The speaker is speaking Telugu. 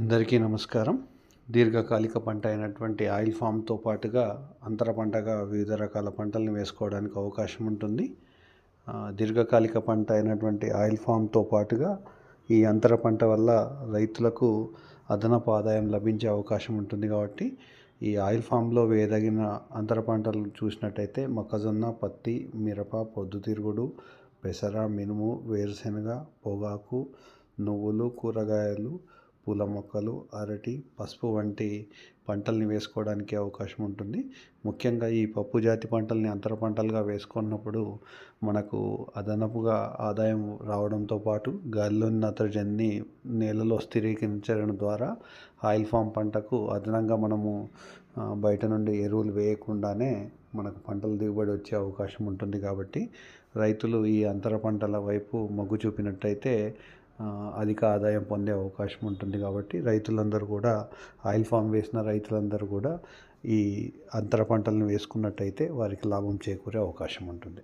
అందరికీ నమస్కారం. దీర్ఘకాలిక పంట అయినటువంటి ఆయిల్ ఫామ్తో పాటుగా అంతర పంటగా వివిధ రకాల పంటలను వేసుకోవడానికి అవకాశం ఉంటుంది. దీర్ఘకాలిక పంట అయినటువంటి ఆయిల్ ఫామ్తో పాటుగా ఈ అంతర పంట వల్ల రైతులకు అదనపు ఆదాయం లభించే అవకాశం ఉంటుంది కాబట్టి ఈ ఆయిల్ ఫామ్లో వేయదగిన అంతర పంటలు చూసినట్టయితే మొక్కజొన్న పత్తి మిరప పొద్దుతిరుగుడు పెసర మినుము వేరుశెనగ పొగాకు నువ్వులు కూరగాయలు పూల మొక్కలు అరటి పసుపు వంటి పంటల్ని వేసుకోవడానికి అవకాశం ఉంటుంది. ముఖ్యంగా ఈ పప్పు జాతి పంటల్ని అంతర పంటలుగా వేసుకున్నప్పుడు మనకు అదనపుగా ఆదాయం రావడంతో పాటు గాలిలోని నత్రజనిని నేలలో స్థిరీకరించడం ద్వారా ఆయిల్ ఫామ్ పంటకు అదనంగా మనము బయట నుండి ఎరువులు వేయకుండానే మనకు పంటల దిగుబడి వచ్చే అవకాశం ఉంటుంది కాబట్టి రైతులు ఈ అంతర పంటల వైపు మొగ్గు చూపినట్టయితే అధిక ఆదాయం పొందే అవకాశం ఉంటుంది కాబట్టి రైతులందరూ కూడా ఆయిల్ ఫామ్ వేసిన రైతులందరూ కూడా ఈ అంతర పంటలను వేసుకున్నట్టయితే వారికి లాభం చేకూరే అవకాశం ఉంటుంది.